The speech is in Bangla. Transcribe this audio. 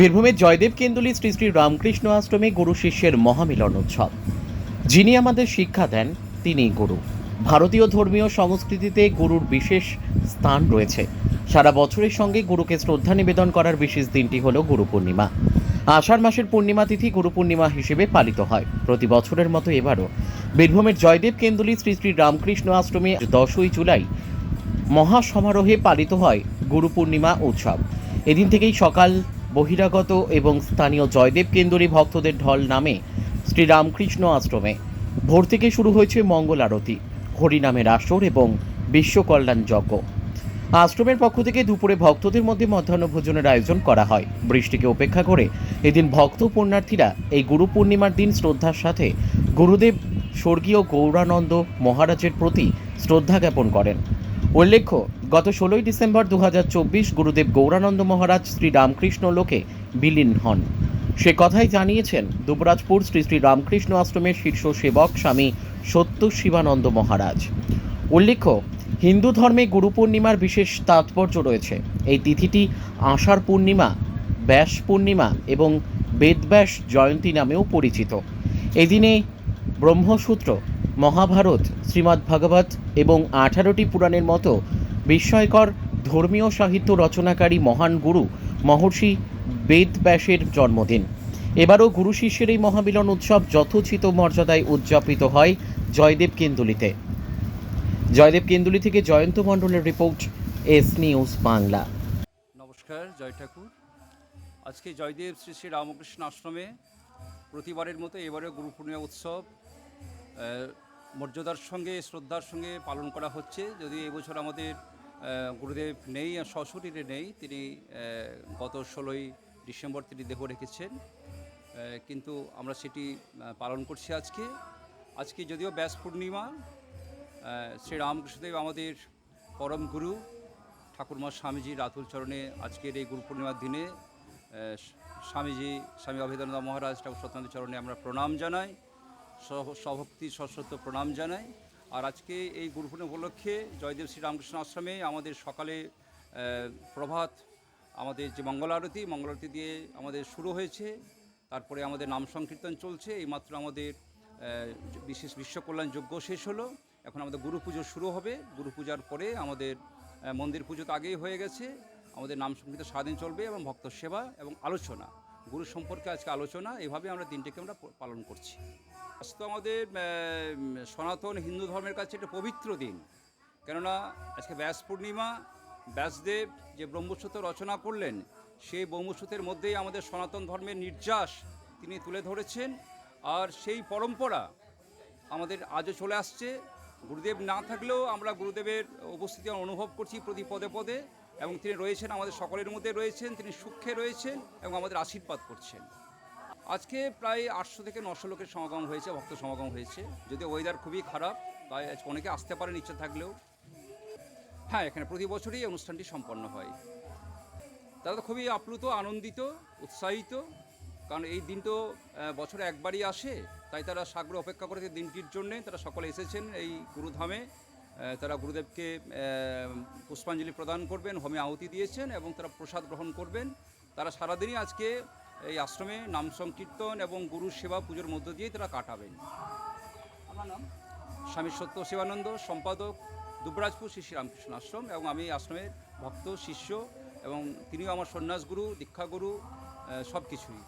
বীরভূমের জয়দেব কেন্দুলি শ্রী শ্রী রামকৃষ্ণ আশ্রমে গুরু শিষ্যের মহামিলন উৎসব। যিনি আমাদের শিক্ষা দেন তিনি গুরু। ভারতীয় ধর্মীয় সংস্কৃতিতে গুরুর বিশেষ স্থান রয়েছে। সারা বছরের সঙ্গে গুরুকে শ্রদ্ধা নিবেদন করার বিশেষ দিনটি হল গুরু পূর্ণিমা। আষাঢ় মাসের পূর্ণিমা তিথি গুরু পূর্ণিমা হিসেবে পালিত হয়। প্রতি বছরের মতো এবারও বীরভূমের জয়দেব কেন্দুলি শ্রী শ্রী রামকৃষ্ণ আশ্রমে দশই জুলাই মহা সমারোহে পালিত হয় গুরু পূর্ণিমা উৎসব। এদিন থেকেই সকাল বহিরাগত এবং স্থানীয় জয়দেব কেন্দুরি ভক্তদের ঢল নামে শ্রীরামকৃষ্ণ আশ্রমে। ভোর থেকে শুরু হয়েছে মঙ্গল আরতি, হরিনামের আসর এবং বিশ্বকল্যাণ যজ্ঞ। আশ্রমের পক্ষ থেকে দুপুরে ভক্তদের মধ্যে মধ্যাহ্ন ভোজনের আয়োজন করা হয়। বৃষ্টিকে উপেক্ষা করে এদিন ভক্ত পুণ্যার্থীরা এই গুরু পূর্ণিমার দিন শ্রদ্ধার সাথে গুরুদেব স্বর্গীয় গৌরানন্দ মহারাজের প্রতি শ্রদ্ধা জ্ঞাপন করেন। উল্লেখ্য, গত ষোলোই ডিসেম্বর দু হাজার চব্বিশ গুরুদেব গৌরানন্দ মহারাজ শ্রী রামকৃষ্ণ লোকে বিলীন হন। সে কথাই জানিয়েছেন দুবরাজপুর শ্রী শ্রী রামকৃষ্ণ আশ্রমের শীর্ষ সেবক স্বামী সত্য শিবানন্দ মহারাজ। উল্লেখ্য, হিন্দু ধর্মে গুরু পূর্ণিমার বিশেষ তাৎপর্য রয়েছে। এই তিথিটি আষাঢ় পূর্ণিমা, ব্যাস পূর্ণিমা এবং বেদব্যাস জয়ন্তী নামেও পরিচিত। এদিনে ব্রহ্মসূত্র মহাভারত, শ্রীমদ্ ভাগবত এবং আঠারোটি পুরাণের মতো বিস্ময়কর ধর্মীয় সাহিত্য রচনাকারী মহান গুরু মহর্ষি বেদব্যাসের জন্মদিন। এবারও গুরু শিষ্যের এই মহামিলন উৎসব যথোচিত মর্যাদায় উদযাপিত হয় জয়দেব কেন্দুলিতে। জয়দেব কেন্দুলি থেকে জয়ন্ত মণ্ডলের রিপোর্ট, এস নিউজ বাংলা। নমস্কার, জয় ঠাকুর। আজকে জয়দেব শ্রী শ্রী রামকৃষ্ণ আশ্রমে প্রতিবারের মতো এবারেও গুরু পূর্ণিমা উৎসব মর্যাদার সঙ্গে, শ্রদ্ধার সঙ্গে পালন করা হচ্ছে। যদি এবছর আমাদের গুরুদেব নেই আর সশরীরে নেই, তিনি গত ষোলোই ডিসেম্বর তিনি দেহ রেখেছেন। কিন্তু আমরা সেটি পালন করছি আজকে। আজকে যদিও ব্যাস পূর্ণিমা শ্রী রামকৃষ্ণদেব আমাদের পরম গুরু, ঠাকুরমা স্বামীজি রাতুল চরণে আজকের এই গুরু পূর্ণিমার দিনে স্বামীজি, স্বামী অভেদানন্দ মহারাজ ঠাকুর সত্যানন্দ চরণে আমরা প্রণাম জানাই। সভক্তি সশ্রদ্ধ প্রণাম জানাই। আর আজকে এই গুরু পূর্ণিমা উপলক্ষে জয়দেব শ্রীরামকৃষ্ণ আশ্রমে আমাদের সকালে প্রভাত, আমাদের যে মঙ্গল আরতি মঙ্গল আরতি দিয়ে আমাদের শুরু হয়েছে। তারপরে আমাদের নাম সংকীর্তন চলছে, এইমাত্র আমাদের বিশেষ বিশ্বকল্যাণ যজ্ঞ শেষ হলো। এখন আমাদের গুরু পুজো শুরু হবে। গুরু পূজার পরে আমাদের মন্দির পুজো তো আগেই হয়ে গেছে। আমাদের নাম সংকীর্তন সারাদিন চলবে এবং ভক্ত সেবা এবং আলোচনা। গুরু সম্পর্কে আজকে আলোচনা, এভাবে আমরা দিনটাকে আমরা পালন করছি। আজ তো আমাদের সনাতন হিন্দু ধর্মের কাছে একটা পবিত্র দিন। কেননা, আজকে ব্যাস পূর্ণিমা, ব্যাসদেব যে ব্রহ্মসূত্র রচনা করলেন, সেই ব্রহ্মসূত্রের মধ্যেই আমাদের সনাতন ধর্মের নির্যাস তিনি তুলে ধরেছেন। আর সেই পরম্পরা আমাদের আজও চলে আসছে। গুরুদেব না থাকলেও আমরা গুরুদেবের উপস্থিতি অনুভব করছি প্রতি পদে পদে এবং তিনি রয়েছেন, আমাদের সকলের মধ্যে রয়েছেন, তিনি সুখে রয়েছেন এবং আমাদের আশীর্বাদ করছেন। আজকে প্রায় আটশো থেকে নশো লোকের সমাগম হয়েছে, ভক্ত সমাগম হয়েছে। যদি ওয়েদার খুবই খারাপ, তাই অনেকে আসতে পারেন ইচ্ছা থাকলেও। হ্যাঁ এখানে প্রতি বছরই অনুষ্ঠানটি সম্পন্ন হয়। তারা তো খুবই আপ্লুত, আনন্দিত, উৎসাহিত। কারণ এই দিন তো বছরে একবারই আসে তাই তারা সাগরে অপেক্ষা করেছে দিনটির জন্যে তারা সকলে এসেছেন এই গুরুধামে। তারা গুরুদেবকে পুষ্পাঞ্জলি প্রদান করবেন হোমে আহুতি দিয়েছেন এবং তারা প্রসাদ গ্রহণ করবেন। তারা সারাদিনই আজকে এই আশ্রমে নাম সংকীর্তন এবং গুরু সেবা পুজোর মধ্য দিয়েই তারা কাটাবেন। আমার নাম? স্বামী সত্য শিবানন্দ সম্পাদক দুবরাজপুর শ্রী শ্রী রামকৃষ্ণ আশ্রম এবং আমি এই আশ্রমের ভক্ত শিষ্য এবং তিনিও আমার সন্ন্যাসগুরু দীক্ষাগুরু সব কিছুই